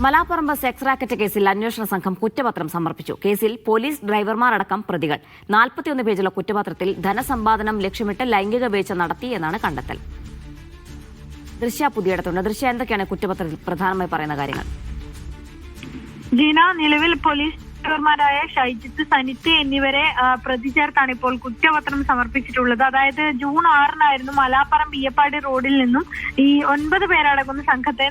Malaparamba sex racket കേസിൽ അന്വേഷണ സംഘം കുറ്റപത്രം സമർപ്പിച്ചു. കേസിൽ പോലീസ് ഡ്രൈവർമാരടക്കം പ്രതികൾ. നാൽപ്പത്തിയൊന്ന് പേജുള്ള കുറ്റപത്രത്തിൽ ധനസമ്പാദനം ലക്ഷ്യമിട്ട് ലൈംഗിക വീഴ്ച നടത്തി എന്നാണ് കണ്ടെത്തൽ. ദൃശ്യ പുതിയിടത്തുണ്ട്. ദൃശ്യ എന്തൊക്കെയാണ് കുറ്റപത്രത്തിൽ പ്രധാനമായി പറയുന്ന കാര്യങ്ങൾ? ജീന നിലവിൽ പോലീസ് ഡ്രൈവർമാരായ ഷൈജിത്ത് സനിത്ത് എന്നിവരെ പ്രതി ചേർത്താണ് ഇപ്പോൾ കുറ്റപത്രം സമർപ്പിച്ചിട്ടുള്ളത്. അതായത് ജൂൺ ആറിനായിരുന്നു മലാപ്പറം ബിയപ്പാടി റോഡിൽ നിന്നും ഈ ഒൻപത് പേരടങ്ങുന്ന സംഘത്തെ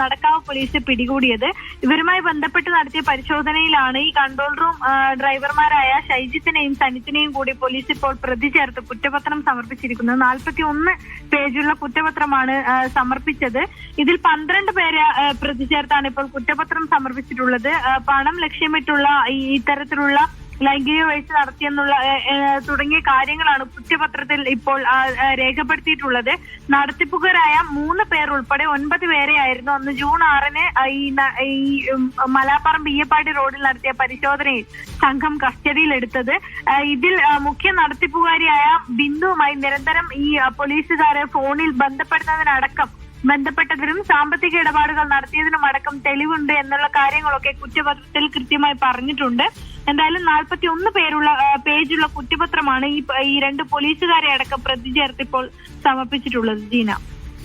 നടക്കാവ് പോലീസ് പിടികൂടിയത്. ഇവരുമായി ബന്ധപ്പെട്ട് നടത്തിയ പരിശോധനയിലാണ് ഈ കൺട്രോൾ റൂം ഡ്രൈവർമാരായ ഷൈജിത്തിനെയും സനിത്തിനെയും കൂടി പോലീസ് ഇപ്പോൾ പ്രതി ചേർത്ത് കുറ്റപത്രം സമർപ്പിച്ചിരിക്കുന്നത്. നാൽപ്പത്തി ഒന്ന് പേജുള്ള കുറ്റപത്രമാണ് സമർപ്പിച്ചത്. ഇതിൽ പന്ത്രണ്ട് പേരെ പ്രതി ചേർത്താണ് ഇപ്പോൾ കുറ്റപത്രം സമർപ്പിച്ചിട്ടുള്ളത്. പണം ലക്ഷ്യമിട്ടുള്ള ഇത്തരത്തിലുള്ള ലൈംഗിക വീഴ്ച നടത്തിയെന്നുള്ള ഏ, ഏ, തുടങ്ങിയ കാര്യങ്ങളാണ് കുറ്റപത്രത്തിൽ ഇപ്പോൾ രേഖപ്പെടുത്തിയിട്ടുള്ളത്. നടത്തിപ്പുകാരായ മൂന്ന് പേർ ഉൾപ്പെടെ ഒൻപത് പേരെയായിരുന്നു അന്ന് ജൂൺ ആറിന് ഈ മലാപ്പറം ബിയ്യപ്പാടി റോഡിൽ നടത്തിയ പരിശോധനയിൽ സംഘം കസ്റ്റഡിയിലെടുത്തത്. ഇതിൽ മുഖ്യ നടത്തിപ്പുകാരിയായ ബിന്ദുവുമായി നിരന്തരം ഈ പോലീസുകാരെ ഫോണിൽ ബന്ധപ്പെടുന്നതിനടക്കം ബന്ധപ്പെട്ടതിനും സാമ്പത്തിക ഇടപാടുകൾ നടത്തിയതിനും അടക്കം തെളിവുണ്ട് എന്നുള്ള കാര്യങ്ങളൊക്കെ കുറ്റപത്രത്തിൽ കൃത്യമായി പറഞ്ഞിട്ടുണ്ട്. എന്തായാലും നാൽപ്പത്തി ഒന്ന് പേരുള്ള പേജുള്ള കുറ്റപത്രമാണ് ഈ ഈ രണ്ട് പോലീസുകാരെ അടക്കം പ്രതി ചേർത്തിപ്പോൾ സമർപ്പിച്ചിട്ടുള്ളത് ജീന.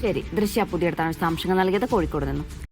ശരി. ദൃശ്യ പുതിയ വിശദാംശങ്ങൾ നൽകിയത് കോഴിക്കോട് നിന്നും.